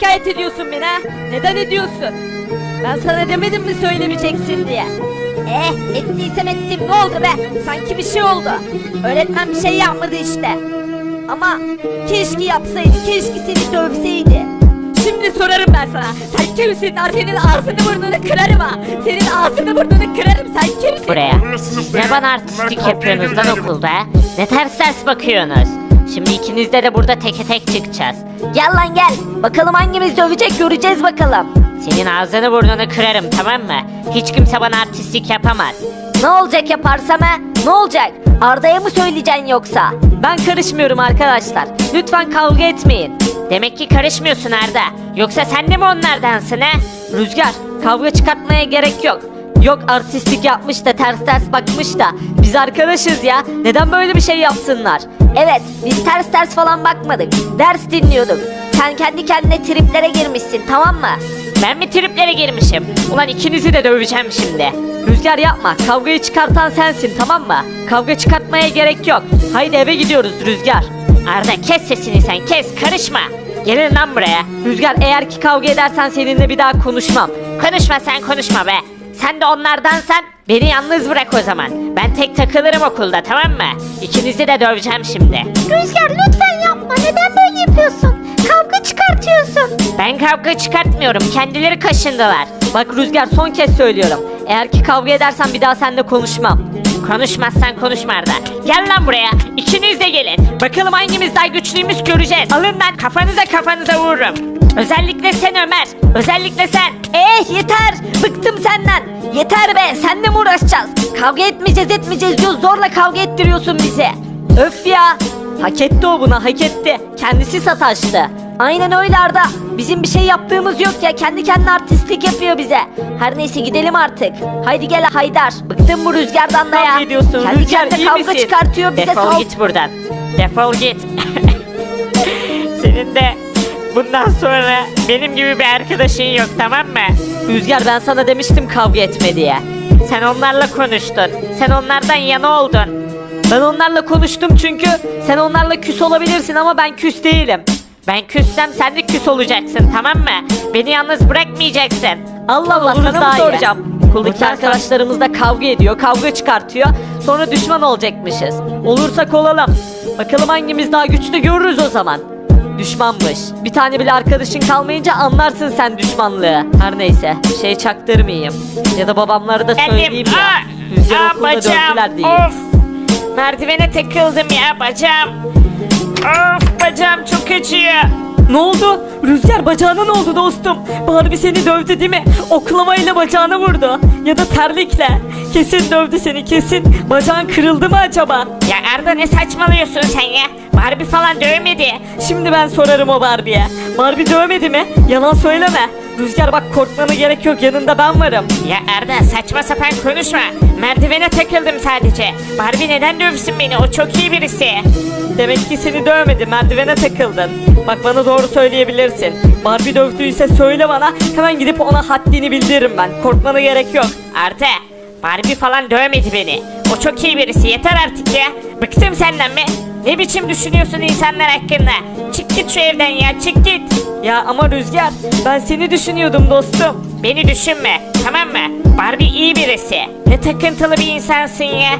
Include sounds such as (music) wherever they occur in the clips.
şikayet ediyorsun beni ha? Neden ediyorsun? Ben sana demedim mi söylemeyeceksin diye. Eh ettiysem ettim ne oldu be? Sanki bir şey oldu. Öğretmen bir şey yapmadı işte. Ama keşke yapsaydı, keşke seni dövseydi. Şimdi sorarım ben sana. Sen kimsin? Ha, Senin ağzını burnunu kırarım ha. Senin ağzını burnunu kırarım. Sen kimsin? Buraya. Siz ne bana artistlik yapıyorsunuz lan okulda? Ne ters ters bakıyorsunuz? Şimdi ikinizde de burada teke tek çıkacağız. Gel lan gel. Bakalım hangimiz dövecek göreceğiz bakalım. Senin ağzını burnunu kırarım tamam mı? Hiç kimse bana artistlik yapamaz. Ne olacak yaparsam ha? Ne olacak? Arda'ya mı söyleyeceksin yoksa? Ben karışmıyorum arkadaşlar. Lütfen kavga etmeyin. Demek ki karışmıyorsun Arda. Yoksa sen de mi onlardansın ha? Rüzgar, kavga çıkartmaya gerek yok. Yok artistlik yapmış da ters ters bakmış da biz arkadaşız ya. Neden böyle bir şey yapsınlar? Evet, biz ters ters falan bakmadık. Ders dinliyorduk. Sen kendi kendine triplere girmişsin, tamam mı? Ben mi triplere girmişim? Ulan ikinizi de döveceğim şimdi. Rüzgar yapma. Kavgayı çıkartan sensin, tamam mı? Kavga çıkartmaya gerek yok. Haydi eve gidiyoruz Rüzgar. Arda kes sesini sen kes karışma. Gelin lan buraya. Rüzgar eğer ki kavga edersen seninle bir daha konuşmam. Konuşma sen konuşma be. Sen de onlardansan beni yalnız bırak o zaman. Ben tek takılırım okulda tamam mı? İkinizi de döveceğim şimdi. Rüzgar lütfen yapma. Neden böyle yapıyorsun? Kavga çıkartıyorsun. Ben kavga çıkartmıyorum. Kendileri kaşındılar. Bak Rüzgar son kez söylüyorum. Eğer ki kavga edersen bir daha seninle konuşmam. Konuşmazsan konuşma Arda. Gel lan buraya. İkiniz de gelin. Bakalım hangimiz daha güçlüymüş göreceğiz. Alın lan kafanıza kafanıza vururum. Özellikle sen Ömer. Özellikle sen. Eh yeter. Bıktım senden. Yeter be. Seninle mi uğraşacağız? Kavga etmeyeceğiz etmeyeceğiz diyor. Zorla kavga ettiriyorsun bizi. Öf ya. Hak etti o buna hak etti. Kendisi sataştı. Aynen öyle Arda. Bizim bir şey yaptığımız yok ya. Kendi kendine artistlik yapıyor bize. Her neyse gidelim artık. Haydi gel Haydar. Bıktım bu rüzgardan da ya. Kavga ediyorsun. Kendi Rüzgar, kendine iyi kavga misin? çıkartıyor bize. Defol sal- git buradan. Defol git. (laughs) Senin de bundan sonra benim gibi bir arkadaşın yok tamam mı? Rüzgar ben sana demiştim kavga etme diye. Sen onlarla konuştun. Sen onlardan yana oldun. Ben onlarla konuştum çünkü sen onlarla küs olabilirsin ama ben küs değilim. Ben küssem sen de küs olacaksın tamam mı? Beni yalnız bırakmayacaksın. Allah Allah sana mı iyi. soracağım? Okuldaki Bundan sonra- arkadaşlarımız da kavga ediyor, kavga çıkartıyor. Sonra düşman olacakmışız. Olursak olalım. Bakalım hangimiz daha güçlü görürüz o zaman. Düşmanmış. Bir tane bile arkadaşın kalmayınca anlarsın sen düşmanlığı. Her neyse şey çaktırmayayım. Ya da babamlara da söyleyeyim Geldim. ya. Aa, Rüzgar aa, okulda dövdüler diye. Of. Merdivene takıldım ya bacağım. Of bacağım çok acıyor. Ne oldu? Rüzgar bacağına ne oldu dostum? Barbie seni dövdü değil mi? Oklamayla bacağını vurdu. Ya da terlikle. Kesin dövdü seni kesin. Bacağın kırıldı mı acaba? Ya Arda ne saçmalıyorsun sen ya? Barbie falan dövmedi. Şimdi ben sorarım o Barbie'ye. Barbie dövmedi mi? Yalan söyleme. Rüzgar bak korkmana gerek yok yanında ben varım. Ya Arda saçma sapan konuşma. Merdivene takıldım sadece. Barbie neden dövsün beni? O çok iyi birisi. Demek ki seni dövmedi merdivene takıldın. Bak bana doğru söyleyebilirsin. Barbie dövdüyse söyle bana hemen gidip ona haddini bildiririm ben. Korkmana gerek yok. Arda Barbie falan dövmedi beni. O çok iyi birisi. Yeter artık ya. Bıktım senden mi? Ne biçim düşünüyorsun insanlar hakkında? Çık git şu evden ya çık git. Ya ama Rüzgar ben seni düşünüyordum dostum. Beni düşünme tamam mı? Barbie iyi birisi. Ne takıntılı bir insansın ya.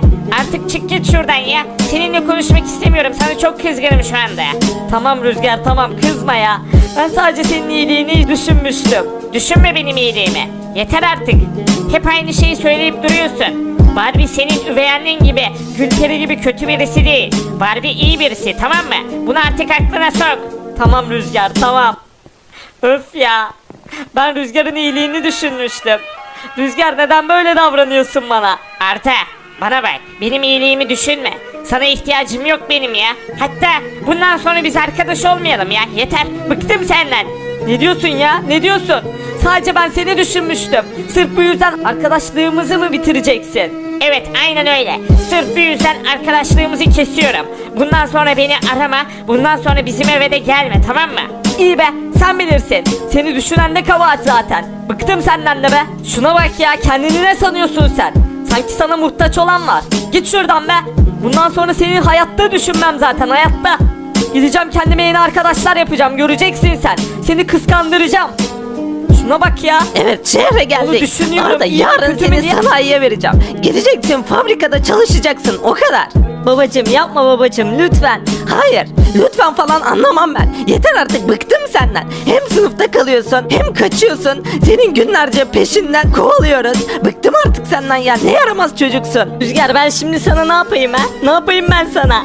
Artık çık git şuradan ya. Seninle konuşmak istemiyorum. Sana çok kızgınım şu anda. Tamam Rüzgar tamam kızma ya. Ben sadece senin iyiliğini düşünmüştüm. Düşünme benim iyiliğimi. Yeter artık. Hep aynı şeyi söyleyip duruyorsun. Barbie senin üvey annen gibi, Gülperi gibi kötü birisi değil. Barbie iyi birisi tamam mı? Bunu artık aklına sok. Tamam Rüzgar tamam. Öf ya. Ben Rüzgar'ın iyiliğini düşünmüştüm. Rüzgar neden böyle davranıyorsun bana? Arta bana bak benim iyiliğimi düşünme. Sana ihtiyacım yok benim ya. Hatta bundan sonra biz arkadaş olmayalım ya. Yeter bıktım senden. Ne diyorsun ya? Ne diyorsun? Sadece ben seni düşünmüştüm. Sırf bu yüzden arkadaşlığımızı mı bitireceksin? Evet aynen öyle. Sırf bu yüzden arkadaşlığımızı kesiyorum. Bundan sonra beni arama. Bundan sonra bizim eve de gelme tamam mı? İyi be sen bilirsin. Seni düşünen de kabahat zaten. Bıktım senden de be. Şuna bak ya kendini ne sanıyorsun sen? Sanki sana muhtaç olan var. Git şuradan be. Bundan sonra seni hayatta düşünmem zaten hayatta. Gideceğim kendime yeni arkadaşlar yapacağım göreceksin sen. Seni kıskandıracağım. Şuna bak ya. Evet şehre Onu geldik. düşünüyorum. Arda İyi mi, yarın kötü seni diye. sanayiye vereceğim. Gideceksin fabrikada çalışacaksın o kadar. Babacım yapma babacım lütfen. Hayır lütfen falan anlamam ben. Yeter artık bıktım senden. Hem sınıfta kalıyorsun hem kaçıyorsun. Senin günlerce peşinden kovalıyoruz. Bıktım artık senden ya ne yaramaz çocuksun. Rüzgar ben şimdi sana ne yapayım ha? Ne yapayım ben sana?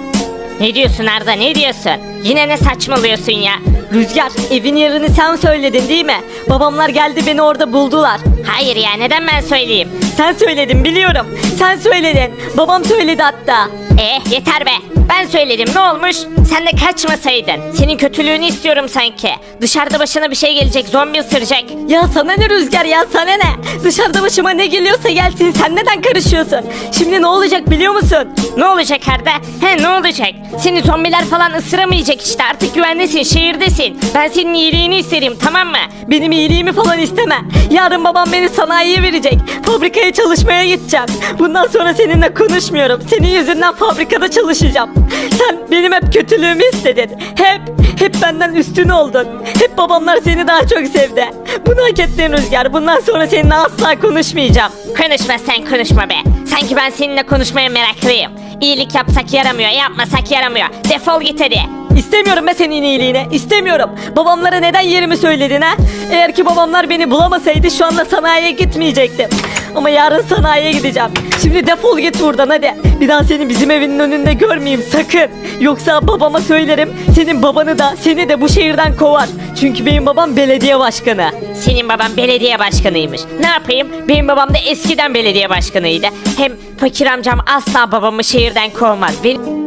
Ne diyorsun Arda ne diyorsun? Yine ne saçmalıyorsun ya? Rüzgar evin yerini sen söyledin değil mi? Babamlar geldi beni orada buldular. Hayır ya neden ben söyleyeyim? Sen söyledin biliyorum. Sen söyledin. Babam söyledi hatta. Eh yeter be. Ben söyledim ne olmuş? Sen de kaçmasaydın. Senin kötülüğünü istiyorum sanki. Dışarıda başına bir şey gelecek zombi ısıracak. Ya sana ne Rüzgar ya sana ne? Dışarıda başıma ne geliyorsa gelsin sen neden karışıyorsun? Şimdi ne olacak biliyor musun? Ne olacak Arda? He ne olacak? Seni zombiler falan ısıramayacak işte artık güvendesin şehirdesin. Ben senin iyiliğini isterim tamam mı? Benim iyiliğimi falan isteme. Yarın babam beni sanayiye verecek. Fabrikaya çalışmaya gideceğim. Bundan sonra seninle konuşmuyorum. Senin yüzünden fabrikada çalışacağım. Sen benim hep kötülüğümü istedin. Hep, hep benden üstün oldun. Hep babamlar seni daha çok sevdi. Bunu hak ettin Rüzgar. Bundan sonra seninle asla konuşmayacağım. Konuşma sen konuşma be. Sanki ben seninle konuşmaya meraklıyım. İyilik yapsak yaramıyor, yapmasak yaramıyor. Defol git hadi. İstemiyorum ben senin iyiliğini. İstemiyorum. Babamlara neden yerimi söyledin ha? Eğer ki babamlar beni bulamasaydı şu anda sanayiye gitmeyecektim. Ama yarın sanayiye gideceğim. Şimdi defol git buradan hadi. Bir daha seni bizim evinin önünde görmeyeyim sakın. Yoksa babama söylerim. Senin babanı da seni de bu şehirden kovar. Çünkü benim babam belediye başkanı. Senin baban belediye başkanıymış. Ne yapayım? Benim babam da eskiden belediye başkanıydı. Hem fakir amcam asla babamı şehirden kovmaz. Benim